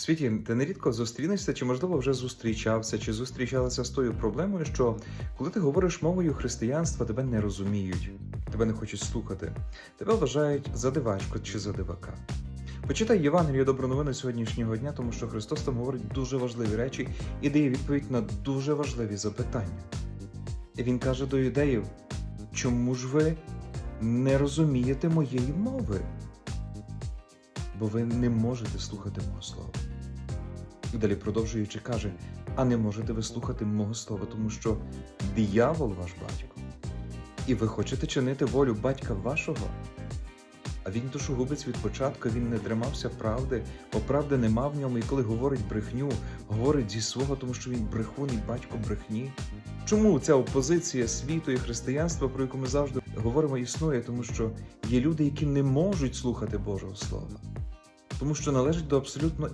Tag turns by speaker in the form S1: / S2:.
S1: світі ти нерідко зустрінешся, чи можливо вже зустрічався, чи зустрічалася з тою проблемою, що коли ти говориш мовою християнства, тебе не розуміють, тебе не хочуть слухати, тебе вважають за дивачку чи за дивака. Почитай Євангеліє добру новину сьогоднішнього дня, тому що Христос там говорить дуже важливі речі і дає відповідь на дуже важливі запитання. І Він каже до юдеїв: чому ж ви не розумієте моєї мови? Бо ви не можете слухати мого слова. І далі продовжуючи каже: а не можете ви слухати мого слова, тому що диявол ваш батько. І ви хочете чинити волю батька вашого. А він душогубець від початку, він не тримався правди, бо правди нема в ньому, і коли говорить брехню, говорить зі свого, тому що він брехун і батько брехні. Чому ця опозиція світу і християнства, про яку ми завжди говоримо, існує? Тому що є люди, які не можуть слухати Божого Слова, тому що належать до абсолютно